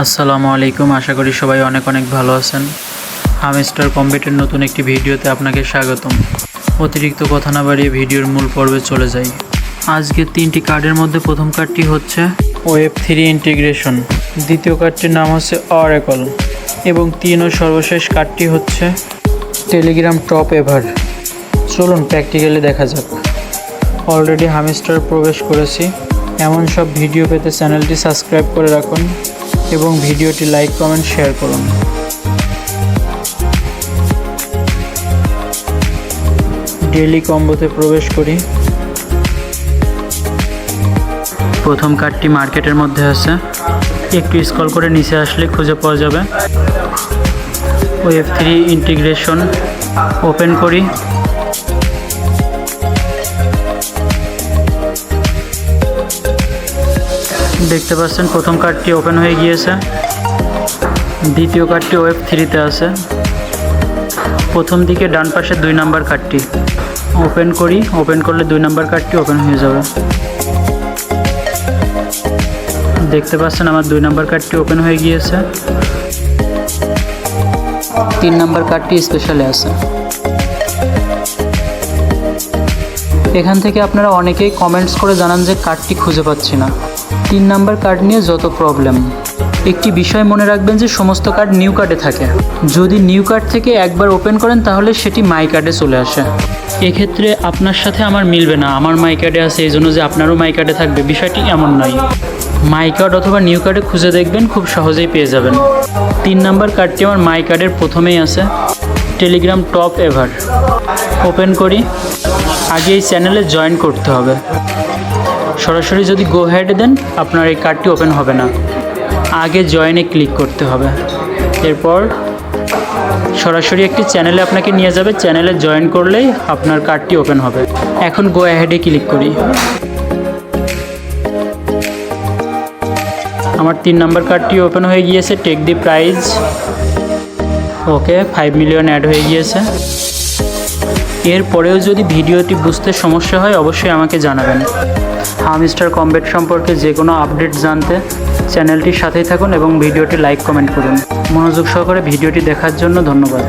আসসালামু আলাইকুম, আশা করি সবাই অনেক অনেক ভালো আছেন। হামস্টার কম্পিউটার নতুন একটি ভিডিওতে আপনাকে স্বাগতম। অতিরিক্ত কথা না বাড়িয়ে ভিডিওর মূল পর্বে চলে যাই। আজকে তিনটি কার্ডের মধ্যে প্রথম কার্ডটি হচ্ছে ওয়েব থ্রি ইন্টিগ্রেশন। দ্বিতীয় কার্ডটির নাম হচ্ছে অরেকল। এবং তিন ও সর্বশেষ কার্ডটি হচ্ছে টেলিগ্রাম টপ এভার। চলুন প্র্যাকটিক্যালি দেখা যাক। অলরেডি হামিস্টার প্রবেশ করেছি। এমন সব ভিডিও পেতে চ্যানেলটি সাবস্ক্রাইব করে রাখুন। এবং ভিডিওটি লাইক, কমেন্ট, শেয়ার করুন। ডেলি কম্বোতে প্রবেশ করি। প্রথম কার্ডটি মার্কেটের মধ্যে আছে। একটু স্কল করে নিচে আসলে খুঁজে পাওয়া যাবে। ওয়েব থ্রি ইন্টিগ্রেশন ওপেন করি। দেখতে পাচ্ছেন, প্রথম কার্ডটি ওপেন হয়ে গিয়েছে। দ্বিতীয় কার্ডটি ওয়েব থ্রিতে আছে। প্রথম দিকে ডান পাশে দুই নাম্বার কার্ডটি ওপেন করি ওপেন করলে দুই নাম্বার কার্ডটি ওপেন হয়ে যাবে। দেখতে পাচ্ছেন, আমার দুই নাম্বার কার্ডটি ওপেন হয়ে গিয়েছে। তিন নাম্বার কার্ডটি স্পেশালে আছে। এখান থেকে আপনারা অনেকেই কমেন্টস করে জানান যে কার্ডটি খুঁজে পাচ্ছি না। তিন নাম্বার কার্ড নিয়ে যত প্রবলেম একটি বিষয় মনে রাখবেন যে সমস্ত কার্ড নিউ কার্ডে থাকে। যদি নিউ কার্ড থেকে একবার ওপেন করেন, তাহলে সেটি মাই কার্ডে চলে আসে। এক্ষেত্রে আপনার সাথে আমার মিলবে না। আমার মাই কার্ডে আছে, এই জন্য যে আপনারও মাই কার্ডে থাকবে। বিষয়টি এমন নয়। মাই কার্ড অথবা নিউ কার্ডে খুঁজে দেখবেন, খুব সহজেই পেয়ে যাবেন। তিন নাম্বার কার্ডটি আমার মাই কার্ডের প্রথমেই আছে। টেলিগ্রাম টপ এভার ওপেন করি। আগে এই চ্যানেলে জয়েন করতে হবে। সরাসরি যদি গো হেডে দেন, আপনার এই কার্ডটি ওপেন হবে না। আগে জয়েনে ক্লিক করতে হবে। এরপর সরাসরি একটি চ্যানেলে আপনাকে নিয়ে যাবে। চ্যানেলে জয়েন করলেই আপনার কার্ডটি ওপেন হবে। এখন গো হেডে ক্লিক করি। আমার তিন নম্বর কার্ডটি ওপেন হয়ে গিয়েছে। Take the prize okay five million add হয়ে গিয়েছে। এরপরেও যদি ভিডিওটি বুঝতে সমস্যা হয়, অবশ্যই আমাকে জানাবেন। হামস্টার কম্বেট সম্পর্কে যে কোনো আপডেট জানতে চ্যানেলটির সাথেই থাকুন এবং ভিডিওটি লাইক, কমেন্ট করুন। মনোযোগ সহকারে ভিডিওটি দেখার জন্য ধন্যবাদ।